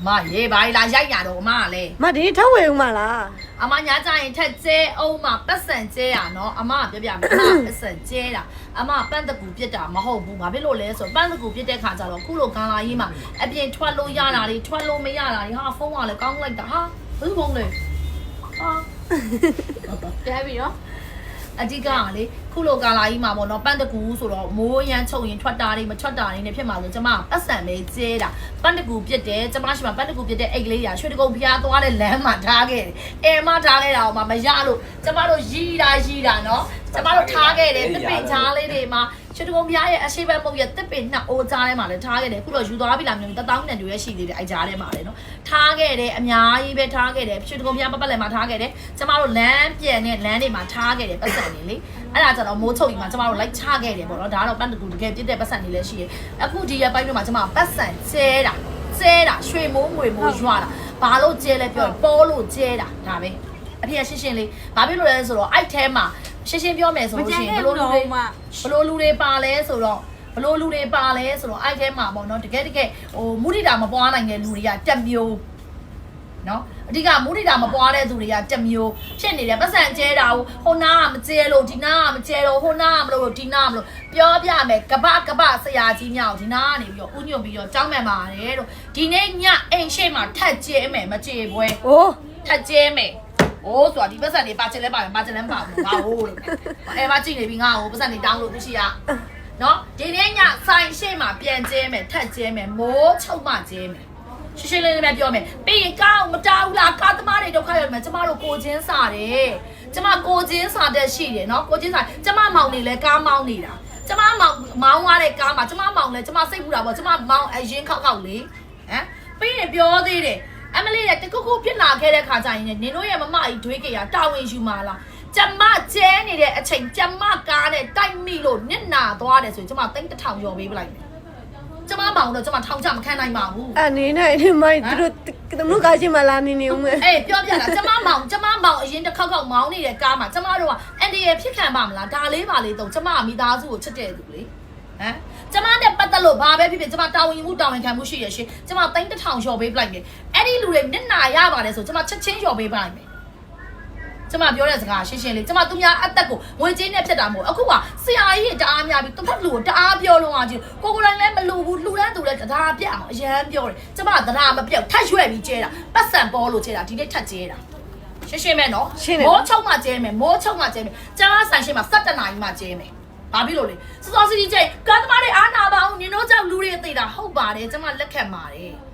အမရေပါလာရိုက်ရတော့အမကလည်းမဒီထုတ်ဝေဦးမလားအမညာကြရင်ထက်ကျဲအောင်မပတ်စံကျဲရနော်အမကပြောပြမယ်အမပတ်စံကျဲတာအမပန်းတကူပြစ်တာမဟုတ်ဘူးဘာဖြစ်လို့လဲဆိုတော့ပန်းတကူပြစ်တဲ့ခါကျတော့ခုလိုကန်လာကြီးမှာအပြင်ထွက်လို့ရတာတွေထွက်လို့မရတာတွေဟာဖုန်းကလည်းကောင်းလိုက်တာဟာဘယ်သူဖုန်းလဲဟာတဲပြီနော် အဓိကကလေခုလိုကာလာကြီးမှာပေါ့နော်ပန်းတကူဆိုတော့မိုးရမ်းချုပ်ရင်ထွက်တာတွေမထွက်တာတွေနဲ့ဖြစ်မှာဆိုကျမပတ်စံပဲကျဲတာပန်းတကူပြစ်တယ်ကျမရှိမှာပန်းတကူပြစ်တဲ့အိတ်ကလေးရာရွှေတကုံဖျားသွားတဲ့လမ်းမှာထားခဲ့တယ်အဲမထားခဲ့တာဟိုမှာမရလို့ကျမတို့ရီးတာရီးတာနော်ကျမတို့ထားခဲ့တယ်တစ်ပင်ချားလေးတွေမှာ ရွှေတကုံဖျားရဲ့အရှိဘက်မုတ်ရဲ့တစ်ပင်နှစ်အိုးကြားထဲမှာလည်းထားခဲ့တယ်ခုတော့ယူသွားပြီလားမျိုးတတောင်းနဲ့တူရဲ့ရှိသေးတယ်အဲ့ကြားထဲမှာလည်းနော်ထားခဲ့တယ်အများကြီးပဲထားခဲ့တယ်ရွှေတကုံဖျားပတ်ပတ်လည်းမှာထားခဲ့တယ်ကျမတို့လမ်းပြန်တဲ့လမ်းတွေမှာထားခဲ့တယ်ပတ်စံတွေလေအဲ့ဒါကျတော့မိုးချုပ်ကြီးမှာကျမတို့လိုက်ချခဲ့တယ်ပေါ့နော်ဒါကတော့ပန်းတကူတကယ်ပြစ်တဲ့ပတ်စံတွေလည်းရှိတယ်အခုဒီရပိုင်းတွေမှာကျမပတ်စံကျဲတာကျဲတာရွှေမိုးငွေမိုးရွာတာဘာလို့ကျဲလဲပြောရင်ပေါ်လို့ကျဲတာဒါပဲအဖေကရှင်းရှင်းလေးဘာဖြစ်လို့လဲဆိုတော့အဲ့ထဲမှာ ရှင်းရှင်းပြောမယ်ဆိုမလို့ကြရှိမ်းရင်ခဲ့ဘလို့ဘူးလူတွေတော့မှဘလို့လူတွေပါလဲဆိုတော့ဘလို့လူတွေပါလဲဆိုတော့အဲ့ထဲမှာပေါ့နော်တကယ်တကယ်ဟိုမုဒိတာမပွားနိုင်တဲ့လူတွေကတက်မျိုးနော်အဓိကမုဒိတာမပွားတဲ့သူတွေကတက်မျိုးဖြစ်နေတယ်ပတ်စံကျဲတာဟိုဟိုနာကမကျဲလို့ဒီနာကမကျဲလို့ဟိုနာကမလို့လို့ဒီနာကမလို့ပြောပြမယ်ကပကပဆရာကြီးမြောက်ဒီနာကနေပြီးတော့ဥညွတ်ပြီးတော့ကြောင်းမှန်ပါတယ်တို့ဒီနေ့ညအိမ်ရှိမှာထက်ကျဲမယ်မကျဲပွဲ။အိုးထက်ကျဲမယ် โอ้ဆိုတာဒီပတ်စံတွေပါချင်လဲပါမယ်ပါချင်လဲမပါဘူးငါဟိုးလို့အဲမကြည့်နေပြီငါဟိုပတ်စံတွေတောင်းလို့သူရှိရနော်ဒီနေ့ညဆိုင်ရှိမှာပြန်ကျဲမယ်ထက်ကျဲမယ်မိုးချုပ်မှကျဲမယ်ရှင်းရှင်းလေးလေးပဲပြောမယ်ပြီးရင်ကောင်းမတောင်းလားကားသမားတွေဒုက္ခရောက်မယ်ကျမတို့ကိုချင်းစားတယ်ကျမကိုချင်းစားတဲ့ရှိတယ်နော်ကိုချင်းစားကျမမောင်နေလဲကားမောင်းနေတာကျမမောင်မောင်းသွားတဲ့ကားမှာကျမမောင်လဲကျမစိတ်ပူတာပေါ့ကျမမောင်အရင်ခောက်ခောက်လေဟမ်ပြီးရင်ပြောသေးတယ် အမလေးကတခုခုပြစ်လာခဲ့တဲ့ခါကျရင်နင်တို့ရဲ့မမကြီးဒွေးကေရတာဝန်ယူมาလားကျမကျဲနေတဲ့အချိန်ကျမကားနဲ့တိုက်မိလို့နစ်နာသွားတယ်ဆိုရင်ကျမသိန်းတစ်ထောင်ရော်ပေးပလိုက်မယ်ကျမမောင်တော့ကျမထောင်ချမခံနိုင်ပါဘူးအနေနဲ့ဒီမိုင်းသူတို့သူတို့ကားရှိမလာနေနေဦးမယ်အေးပြောပြတာကျမမောင်ကျမမောင်အရင်တစ်ခေါက်ခေါက်မောင်းနေတဲ့ကားမှာကျမတို့ကအန်ဒီရဲ့ဖြစ်ခံပါမလားဒါလေးပါလေးတော့ကျမမိသားစုကိုချစ်တဲ့သူလေဟမ်ကျမနဲ့ပတ် သက်လို့ဘာပဲဖြစ်ဖြစ်ကျမတာဝန်ယူမှုတာဝန်ခံမှုရှိရရှင်ကျမသိန်းတစ်ထောင်လျှော်ပေးပလိုက်မယ်အဲ့ဒီလူတွေနစ်နာရပါတယ်ဆိုကျမချက်ချင်းလျှော်ပေးပလိုက်မယ်ကျမပြောတဲ့စကားရှင်းရှင်းလေးကျမသူများအသက်ကိုငွေကြေးနဲ့ဖြစ်တာမဟုတ်အခုကဆရာကြီးတအားများပြီးတစ်ဖက်လူကိုတအားပြောလုံးအောင်ကြည့်ကိုကိုတိုင်းလည်းမလူဘူးလူတန်းသူလည်းတရားပြအောင်အရန်ပြောတယ်ကျမတရားမပြောက်ထက်ရွက်ပြီးကျဲတာပတ်စံပေါ်လို့ကျဲတာဒီနေ့ထက်ကျဲတာရှင်းရှင်းမဲ့နော်မိုးချုံမှကျဲမယ်မိုးချုံမှကျဲမယ်ကျမဆိုင်ရှင်းမှာ7နာရီမှကျဲမယ် ဘာဖြစ်လို့လဲစောစောစီးစီးကျဲကားသမားတွေအားနာပါအောင်နင်တို့ကြောင့်လူတွေသိတာဟုတ်ပါတယ်ကျမလက်ခံပါတယ်